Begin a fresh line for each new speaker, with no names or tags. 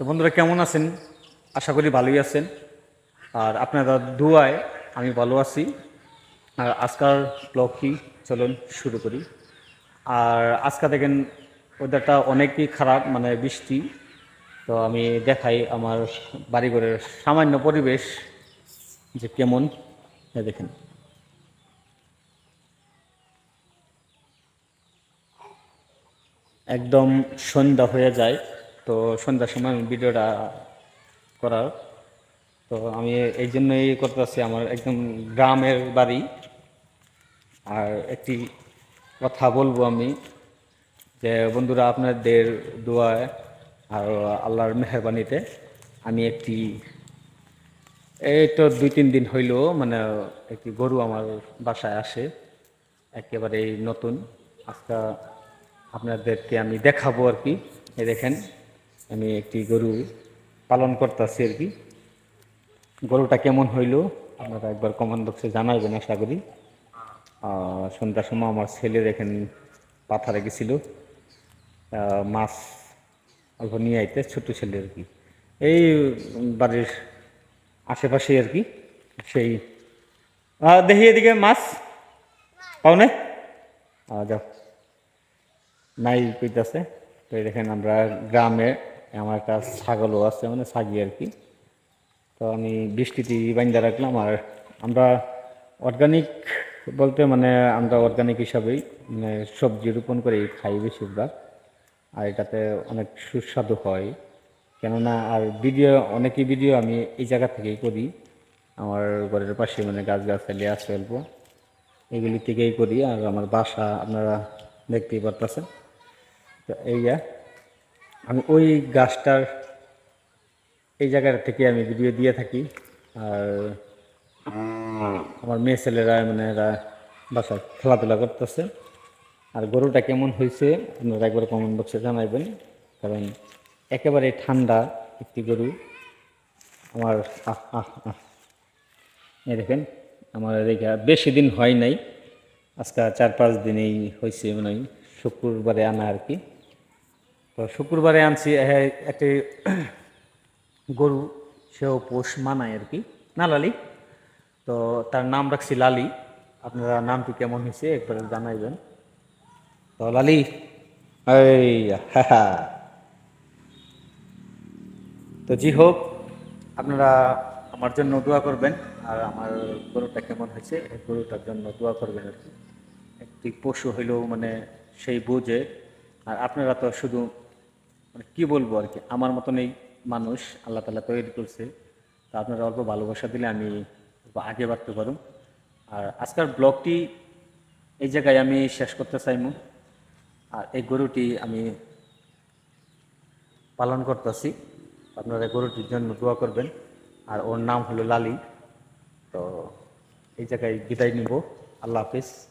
তো বন্ধুরা, কেমন আছেন? আশা করি ভালোই আছেন। আর আপনারা দুয়ায়, আমি ভালো আছি। আর আজকাল ব্লগটি চলুন শুরু করি। আর আজকে দেখেন ওয়েদারটা অনেকই খারাপ মানে বৃষ্টি। তো আমি দেখাই আমার বাড়িঘরের সামান্য পরিবেশ যে কেমন। দেখেন। একদম সন্ধ্যা হয়ে যায়। তো সন্ধ্যার সময় আমি ভিডিওটা করার। তো আমি এই জন্যই করতেছি, আমার একদম গ্রামের বাড়ি। আর একটি কথা বলব আমি, যে বন্ধুরা, আপনাদের দোয়ায় আর আল্লাহর মেহরবানিতে আমি একটি, এই তো দুই তিন দিন হইল মানে একটি গরু আমার বাসায় আসে একেবারে নতুন। আজকে আপনাদেরকে আমি দেখাবো আর কি দেখেন। আমি একটি গরু পালন করতেছি আর কি। গরুটা কেমন হইল আপনারা একবার কমেন্ট বক্সে জানাবেন আশা করি। সন্ধ্যার সময় আমার ছেলে দেখেন পাথা রেখেছিল মাছ অল্প নিয়ে আইতে ছোট্ট ছেলে আর কি। এই বাড়ির আশেপাশে আর কি, সেই। দেখি এদিকে মাছ। পাও না? যাও। নাই কইতাছে তো দেখেন আমরা গ্রামে আমার একটা ছাগলও আছে মানে ছাগি আর কি। তো আমি বৃষ্টিতে বান্ধা রাখলাম আর আমরা অর্গানিক বলতে মানে আমরা অর্গানিক হিসাবেই মানে সবজি রোপণ করে, খাই বেশিরভাগ। আর এটাতে অনেক সুস্বাদু হয়। কেননা আর ভিডিও অনেকই ভিডিও আমি এই জায়গা থেকেই করি। আমার ঘরের পাশে মানে গাছ গাছালি আছে অল্প। এগুলি থেকেই করি। আর আমার বাসা আপনারা দেখতেই পারতেছেন। তো এই আমি ওই গাছটার এই জায়গাটা থেকে আমি ভিডিও দিয়ে থাকি। আর আমার মেয়ে ছেলেরা মানে এরা বাসায় খেলাধুলা করতেছে। আর গরুটা কেমন হয়েছে, আপনারা একবার কমেন্ট বক্সে জানাইবেন। কারণ একেবারে ঠান্ডা একটি গরু। আমার আহ দেখেন, আমার রেখা বেশি দিন হয় নাই। আজকে চার পাঁচ দিনেই হয়েছে মানে শুক্রবারে আনা আর কি। তো শুক্রবারে আনছি হ্যাঁ, একটি গরু সেও পোষ মানায় আর কি। না লালি? তো তার নাম রাখছি লালি। আপনারা নামটি কেমন হয়েছে একবার জানাইবেন। তো লালি? এই হা হা। তো জি হোক আপনারা আমার জন্য দোয়া করবেন আর আমার গরুটা কেমন হয়েছে এই গরুটার জন্য দোয়া করবেন আর কি। একটি পশু হইলেও মানে সেই বুঝে আর আপনারা তো শুধু মানে কি বলব আর কি? আমার মতন এই মানুষ আল্লাহ তালা তৈরি করছে তা আপনারা অল্প ভালোবাসা দিলে আমি আগে বাড়তে পারুম। আর আজকের ব্লগটি এই জায়গায় আমি শেষ করতে চাইমু। আর এই গরুটি আমি পালন করতেছি। আপনারা গরুটির জন্য দোয়া করবেন। আর ওর নাম হলো লালি। তো এই জায়গায় বিদায় নিব। আল্লাহ হাফিজ।